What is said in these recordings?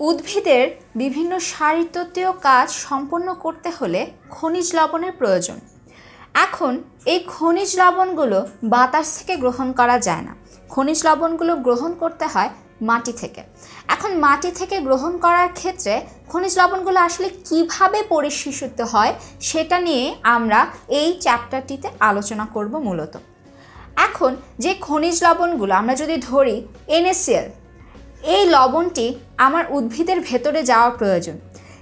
উদ্ভিদের বিভিন্ন শারীরতত্ত্বীয় কাজ সম্পন্ন করতে হলে খনিজ লবণের প্রয়োজন। এখন এই খনিজ লবণগুলো বাতাস থেকে গ্রহণ করা যায় না। খনিজ লবণগুলো গ্রহণ করতে হয় মাটি থেকে। এখন মাটি থেকে গ্রহণ করার ক্ষেত্রে খনিজ লবণগুলো আসলে কীভাবে পরিশোষিত হয় সেটা নিয়ে আমরা এই চ্যাপ্টারটিতে আলোচনা করব মূলত। এখন যে খনিজ লবণগুলো আমরা যদি ধরি এনএসিএল এই লবণটি আমার উদ্ভিদের ভেতরে যাওয়া প্রয়োজন।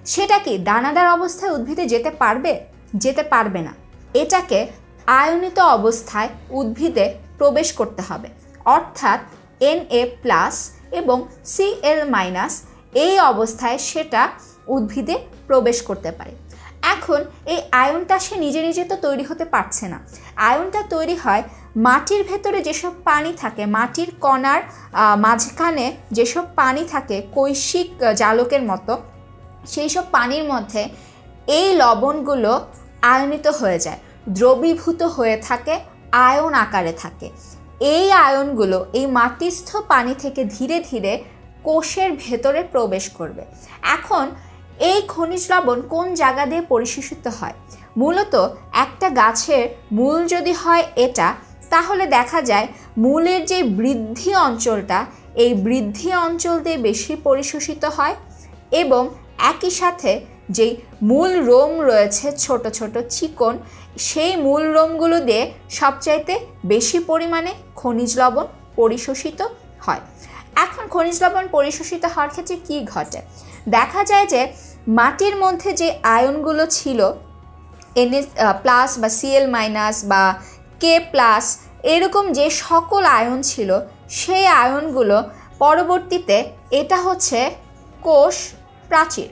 সেটা কি দানাদার অবস্থায় উদ্ভিদে যেতে পারবে? যেতে পারবে না। এটাকে আয়নিত অবস্থায় উদ্ভিদে প্রবেশ করতে হবে। অর্থাৎ এন এ প্লাস এবং সিএল মাইনাস এই অবস্থায় সেটা উদ্ভিদে প্রবেশ করতে পারে। এখন এই আয়নটা সে নিজে নিজে তো তৈরি হতে পারছে না। আয়নটা তৈরি হয় মাটির ভেতরে যেসব পানি থাকে, মাটির কণার মাঝখানে যেসব পানি থাকে, কৈশিক জালকের মতো সেই সব পানির মধ্যে এই লবণগুলো আয়নিত হয়ে যায়, দ্রবীভূত হয়ে থাকে, আয়ন আকারে থাকে। এই আয়নগুলো এই মাটিস্থ পানি থেকে ধীরে ধীরে কোষের ভেতরে প্রবেশ করবে। এখন এই খনিজ লবণ কোন জায়গা দিয়ে পরিশোষিত হয়? মূলত একটা গাছের মূল যদি হয় এটা, তাহলে দেখা যায় মূলের যে বৃদ্ধি অঞ্চলটা, এই বৃদ্ধি অঞ্চল দিয়ে বেশি পরিশোষিত হয় এবং একই সাথে যেই মূল রোম রয়েছে ছোট ছোট চিকন, সেই মূল রোমগুলো দিয়ে সবচাইতে বেশি পরিমাণে খনিজ লবণ পরিশোষিত হয়। এখন খনিজ লবণ পরিশোষিত হওয়ার ক্ষেত্রে কী ঘটে? দেখা যায় যে মাটির মধ্যে যে আয়নগুলো ছিল এনএস প্লাস বা সিএল মাইনাস বা কে প্লাস এরকম যে সকল আয়ন ছিল, সেই আয়নগুলো পরবর্তীতে এটা হচ্ছে কোষ প্রাচীর।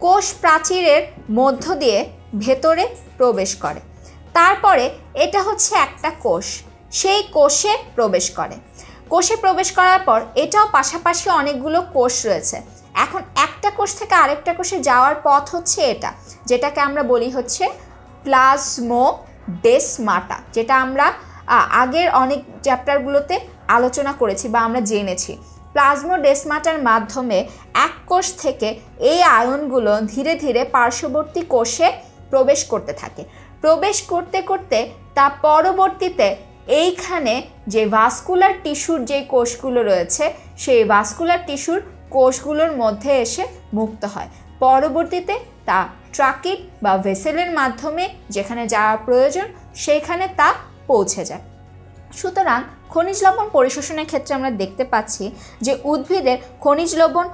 কোষ প্রাচীরের মধ্য দিয়ে ভেতরে প্রবেশ করে। তারপরে এটা হচ্ছে একটা কোষ, সেই কোষে প্রবেশ করে। কোষে প্রবেশ করার পর এটাও পাশাপাশি অনেকগুলো কোষ রয়েছে। এখন একটা কোষ থেকে আরেকটা কোষে যাওয়ার পথ হচ্ছে এটা, যেটাকে আমরা বলি হচ্ছে প্লাজমো ডেসমাটা যেটা আমরা আগের অনেক চ্যাপ্টারগুলোতে আলোচনা করেছি বা আমরা জেনেছি। প্লাজমোডেসমাটার মাধ্যমে এক কোষ থেকে এই আয়নগুলো ধীরে ধীরে পার্শ্ববর্তী কোষে প্রবেশ করতে থাকে। প্রবেশ করতে করতে তা পরবর্তীতে এইখানে যে ভাস্কুলার টিস্যুর যে কোষগুলো রয়েছে, সেই ভাস্কুলার টিস্যুর কোষগুলোর মধ্যে এসে মুক্ত হয়। পরবর্তীতে তা ট্রাকিট বা ভেসেলের মাধ্যমে যেখানে যাওয়া প্রয়োজন, সেইখানে তা পৌঁছে যায়। সুতরাং খনিজ লবণ পরিশোষণের ক্ষেত্রে আমরা দেখতে পাচ্ছি যে উদ্ভিদের খনিজ লবণ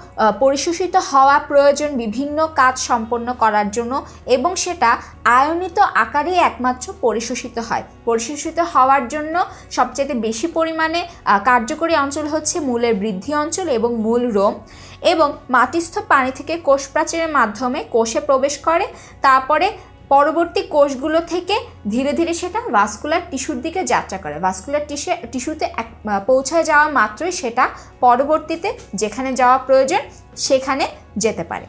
পরিশোষিত হওয়া প্রয়োজন বিভিন্ন কাজ সম্পন্ন করার জন্য এবং সেটা আয়নিত আকারেই একমাত্র পরিশোষিত হয়। পরিশোষিত হওয়ার জন্য সবচেয়ে বেশি পরিমাণে কার্যকরী অঞ্চল হচ্ছে মূলের বৃদ্ধি অঞ্চল এবং মূল রোম এবং মাটিস্থ পানি থেকে কোষ প্রাচীরের মাধ্যমে কোষে প্রবেশ করে। তারপরে পরবর্তী কোষগুলো থেকে ধীরে ধীরে সেটা ভাস্কুলার টিস্যুর দিকে যাত্রা করে। ভাস্কুলার টিসে টিস্যুতে এক পৌঁছায় যাওয়া মাত্রই সেটা পরবর্তীতে যেখানে যাওয়া প্রয়োজন সেখানে যেতে পারে।